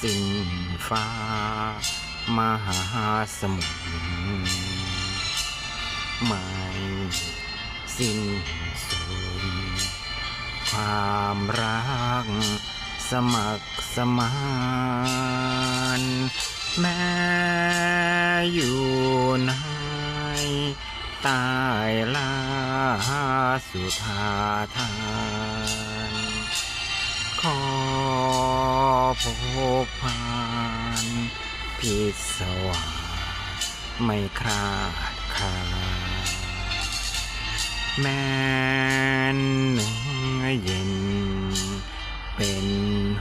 สิ้นฟ้ามหาสมุทรไม่สิ้นสุดความรักสมัครสมานแม้อยู่ในใต้ลาสุธาทาน ขอพบผ่านพิศวาสไม่คลาดคาแม้นเนื้อเย็น เป็น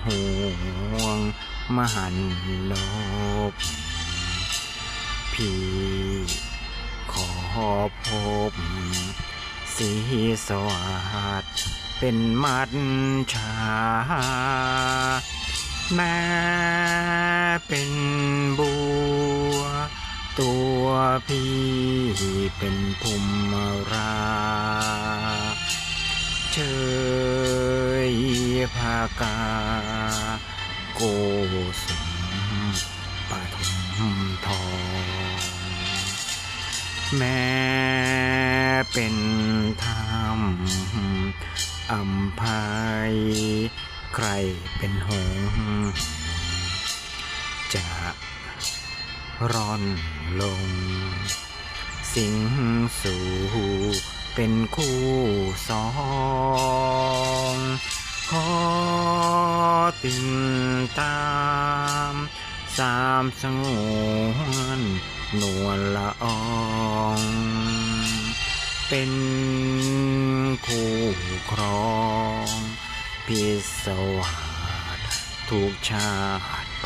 ห่วงมหันลบ พี่ขอพบ สีสวัสดเป็นมัดชา แม้เป็นบัว ตัวพี่เป็นภูมิรา เชยภากา โกสุมปฐมทองแม้ เป็นธรรมอัมภัยใครเป็นหงจะร่อนลง สิงสู่เป็นคู่สองขอติดตามสามสงวนนวลละออง เป็นคู่ครองพิศวาสถูกชาติไป